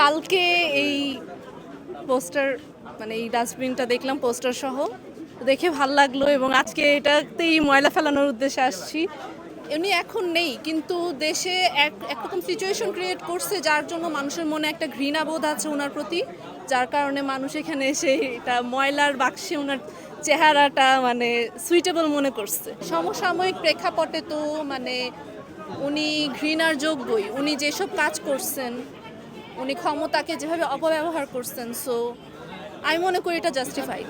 কালকে এই পোস্টার মানে এই ডাস্টবিনটা দেখলাম, পোস্টার সহ। দেখে ভালো লাগল এবং আজকে এটাতেই ময়লা ফেলানোর উদ্দেশ্যে আসছি। এমনি এখন নেই, কিন্তু দেশে এক, একরকম সিচুয়েশন ক্রিয়েট করছে যার জন্য মানুষের মনে একটা ঘৃণাবোধ আছে ওনার প্রতি, যার কারণে মানুষ এখানে এসে এটা ময়লার বাক্সে ওনার চেহারাটা মানে সুইটেবল মনে করছে। সমসাময়িক প্রেক্ষাপটে তো মানে উনি ঘৃণার যোগ্যই। উনি যেসব কাজ করছেন উনি ক্ষমতাকে যেভাবে অপব্যবহার করছেন সো আমি মনে করি এটা জাস্টিফাইড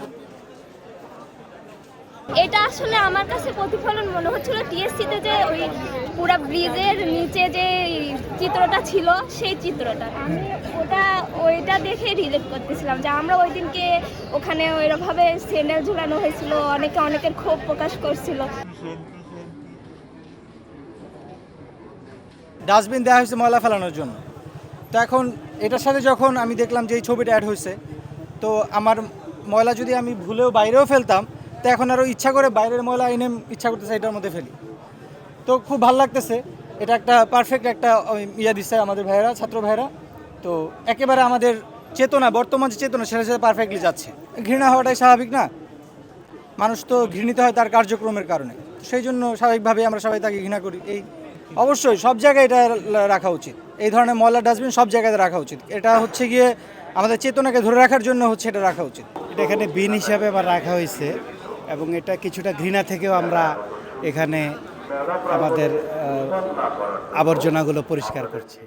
এটা আসলে আমার কাছে প্রতিফলন মনে হচ্ছিল টিএসসিতে যে ওই পুরো ব্রিজের নিচে যে চিত্রটা ছিল সেই চিত্রটা। আমি ওটা ওইটা দেখে রিলেট করতেছিলাম যে আমরা ওই দিনকে ওখানে ওইরকমভাবে স্যান্ডেল ঝুলানো হয়েছিল অনেকে অনেকের ক্ষোভ প্রকাশ করছিল। ডাস্টবিন দেওয়া হয়েছে ময়লা ফেলানোর জন্য। তো এখন এটার সাথে যখন আমি দেখলাম যে এই ছবিটা অ্যাড হয়েছে, তো আমার ময়লা যদি আমি ভুলেও বাইরেও ফেলতাম, তো এখন আরও ইচ্ছা করে বাইরের ময়লা এনে ইচ্ছা করতেছে এটার মধ্যে ফেলি। তো খুব ভালো লাগতেছে। এটা একটা পারফেক্ট একটা ইয়ে দিচ্ছে আমাদের ভাইয়েরা, ছাত্র ভাইয়েরা। তো একেবারে আমাদের চেতনা, বর্তমান যে চেতনা সেটা সাথে পারফেক্টলি যাচ্ছে। ঘৃণা হওয়াটাই স্বাভাবিক না? মানুষ তো ঘৃণিত হয় তার কার্যক্রমের কারণে। সেই জন্য স্বাভাবিকভাবে আমরা সবাই তাকে ঘৃণা করি। এই অবশ্যই, সব জায়গায় এটা রাখা উচিত। এই ধরনের ময়লা ডাস্টবিন সব জায়গায় রাখা উচিত। এটা হচ্ছে গিয়ে আমাদের চেতনাকে ধরে রাখার জন্য হচ্ছে এটা রাখা উচিত। এটা এখানে বিন হিসাবে আবার রাখা হয়েছে এবং এটা কিছুটা ঘৃণা থেকেও আমরা এখানে আমাদের আবর্জনাগুলো পরিষ্কার করছি।